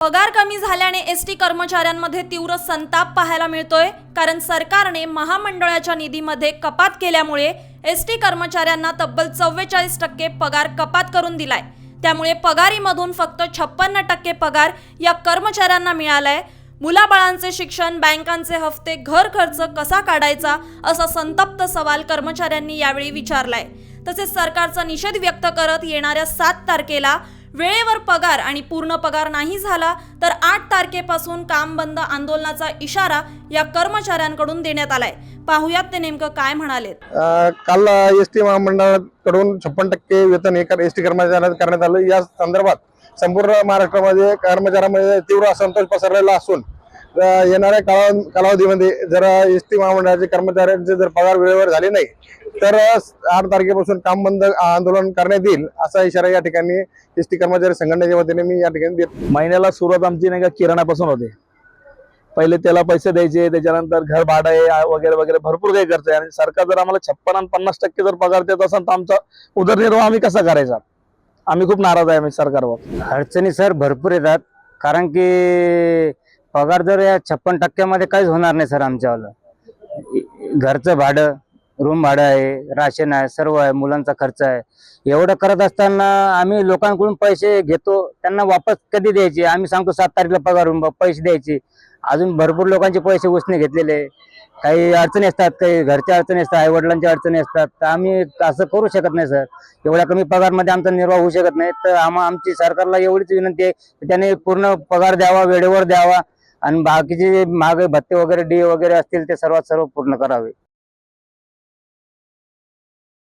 पगार कमी झाल्याने एस टी कर्मचाऱ्यांमध्ये तीव्र संताप पाहायला मिळतोय. कारण सरकारने महामंडळाच्या निधीमध्ये कपात केल्यामुळे एस टी कर्मचाऱ्यांना तब्बल चव्वेचाळीस टक्के पगार कपात करून दिलाय. त्यामुळे पगारीमधून फक्त छप्पन्न टक्के पगार या कर्मचाऱ्यांना मिळालाय. मुलाबाळांचे शिक्षण बँकांचे हफ्ते घर खर्च कसा काढायचा असा संतप्त सवाल कर्मचाऱ्यांनी यावेळी विचारलाय. तसेच सरकारचा निषेध व्यक्त करत येणाऱ्या सात तारखेला वेळेवर पगार आणि पूर्ण पगार नाही झाला तर आठ तारखेपासून काम बंद आंदोलनाचा इशारा या कर्मचाऱ्यांकडून देण्यात आलाय. पाहुयात ते नेमकं काय म्हणाले काल एस टी महामंडळाकडून छप्पन टक्के वेतन हे एस टी कर्मचाऱ्यांना करण्यात आलं. या संदर्भात संपूर्ण महाराष्ट्रामध्ये कर्मचाऱ्यांमध्ये तीव्र असंतोष पसरलेला असून येणाऱ्या काला कालावधीमध्ये जर एस टी महामंडळाचे कर्मचाऱ्यांचे जर पगार वेळेवर झाले नाही तर आठ तारखेपासून काम बंद आंदोलन करण्यात येईल असा इशारा या ठिकाणी एस टी कर्मचारी संघटनेच्या वतीने मी या ठिकाणी देत महिन्याला सुरुवात आमची नाही का किराणापासून होते. पहिले त्याला पैसे द्यायचे त्याच्यानंतर घर भाडं वगैरे वगैरे भरपूर काही खर्च आहे. आणि सरकार जर आम्हाला छप्पन आणि पन्नास टक्के जर पगार देत असेल तर आमचा उदरनिर्वाह आम्ही कसा करायचा? आम्ही खूप नाराज आहे आम्ही सरकारवर. अडचणी सर भरपूर येतात. कारण की पगार जर या छप्पन टक्क्यामध्ये काहीच होणार नाही सर आमच्यावालं. घरचं भाडं रूम भाडं आहे राशन आहे सर्व आहे मुलांचा खर्च आहे. एवढं करत असताना आम्ही लोकांकडून पैसे घेतो त्यांना वापस कधी द्यायचे? आम्ही सांगतो सात तारखेला पगार होऊन पैसे द्यायचे. अजून भरपूर लोकांचे पैसे उसने घेतलेले काही अडचणी असतात काही घरच्या अडचणी असतात आईवडिलांच्या अडचणी असतात. तर आम्ही असं करू शकत नाही सर. एवढ्या कमी पगारमध्ये आमचा निर्वाह होऊ शकत नाही. तर आम्हा आमची सरकारला एवढीच विनंती आहे की त्याने पूर्ण पगार द्यावा वेळेवर द्यावा. आणि बाकीचे महागाई भत्ते वगैरे डी वगैरे असतील ते सर्वात सर्व पूर्ण करावे.